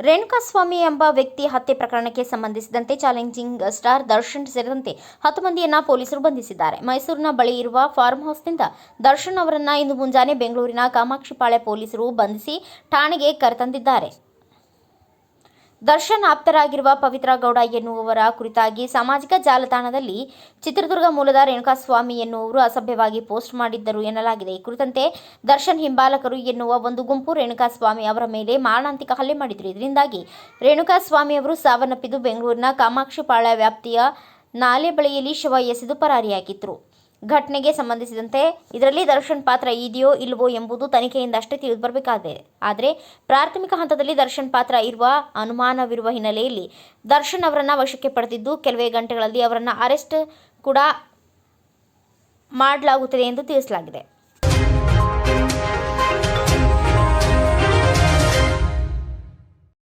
ರೇಣುಕಾಸ್ವಾಮಿ ಎಂಬ ವ್ಯಕ್ತಿ ಹತ್ಯೆ ಪ್ರಕರಣಕ್ಕೆ ಸಂಬಂಧಿಸಿದಂತೆ ಚಾಲೆಂಜಿಂಗ್ ಸ್ಟಾರ್ ದರ್ಶನ್ ಸೇರಿದಂತೆ ಹತ್ತು ಮಂದಿಯನ್ನ ಪೊಲೀಸರು ಬಂಧಿಸಿದ್ದಾರೆ. ಮೈಸೂರಿನ ಬಳಿ ಇರುವ ಫಾರ್ಮ್ ಹೌಸ್ನಿಂದ ದರ್ಶನ್ ಅವರನ್ನ ಇಂದು ಮುಂಜಾನೆ ಬೆಂಗಳೂರಿನ ಕಾಮಾಕ್ಷಿಪಾಳೆ ಪೊಲೀಸರು ಬಂಧಿಸಿ ಠಾಣೆಗೆ ಕರೆತಂದಿದ್ದಾರೆ. ದರ್ಶನ್ ಆಪ್ತರಾಗಿರುವ ಪವಿತ್ರ ಗೌಡ ಎನ್ನುವವರ ಕುರಿತಾಗಿ ಸಾಮಾಜಿಕ ಜಾಲತಾಣದಲ್ಲಿ ಚಿತ್ರದುರ್ಗ ಮೂಲದ ರೇಣುಕಾಸ್ವಾಮಿ ಎನ್ನುವರು ಅಸಭ್ಯವಾಗಿ ಪೋಸ್ಟ್ ಮಾಡಿದ್ದರು ಎನ್ನಲಾಗಿದೆ. ಈ ಕುರಿತಂತೆ ದರ್ಶನ್ ಹಿಂಬಾಲಕರು ಎನ್ನುವ ಒಂದು ಗುಂಪು ರೇಣುಕಾಸ್ವಾಮಿ ಅವರ ಮೇಲೆ ಮಾರಣಾಂತಿಕ ಹಲ್ಲೆ ಮಾಡಿದರು. ಇದರಿಂದಾಗಿ ರೇಣುಕಾಸ್ವಾಮಿ ಅವರು ಸಾವನ್ನಪ್ಪಿದ್ದು ಬೆಂಗಳೂರಿನ ಕಾಮಾಕ್ಷಿಪಾಳ್ಯ ವ್ಯಾಪ್ತಿಯ ನಾಲೆ ಬಳಿಯಲ್ಲಿ ಶವ ಎಸೆದು ಪರಾರಿಯಾಗಿದ್ದರು ಘಟನೆಗೆ ಸಂಬಂಧಿಸಿದಂತೆ ಇದರಲ್ಲಿ ದರ್ಶನ್ ಪಾತ್ರ ಇದೆಯೋ ಇಲ್ಲವೋ ಎಂಬುದು ತನಿಖೆಯಿಂದ ಅಷ್ಟೇ ತಿಳಿದು ಬರಬೇಕಾಗಿದೆ ಆದರೆ ಪ್ರಾಥಮಿಕ ಹಂತದಲ್ಲಿ ದರ್ಶನ್ ಪಾತ್ರ ಇರುವ ಅನುಮಾನವಿರುವ ಹಿನ್ನೆಲೆಯಲ್ಲಿ ದರ್ಶನ್ ಅವರನ್ನ ವಶಕ್ಕೆ ಪಡೆದಿದ್ದು ಕೆಲವೇ ಗಂಟೆಗಳಲ್ಲಿ ಅವರನ್ನ ಅರೆಸ್ಟ್ ಕೂಡ ಮಾಡಲಾಗುತ್ತದೆ ಎಂದು ತಿಳಿಸಲಾಗಿದೆ.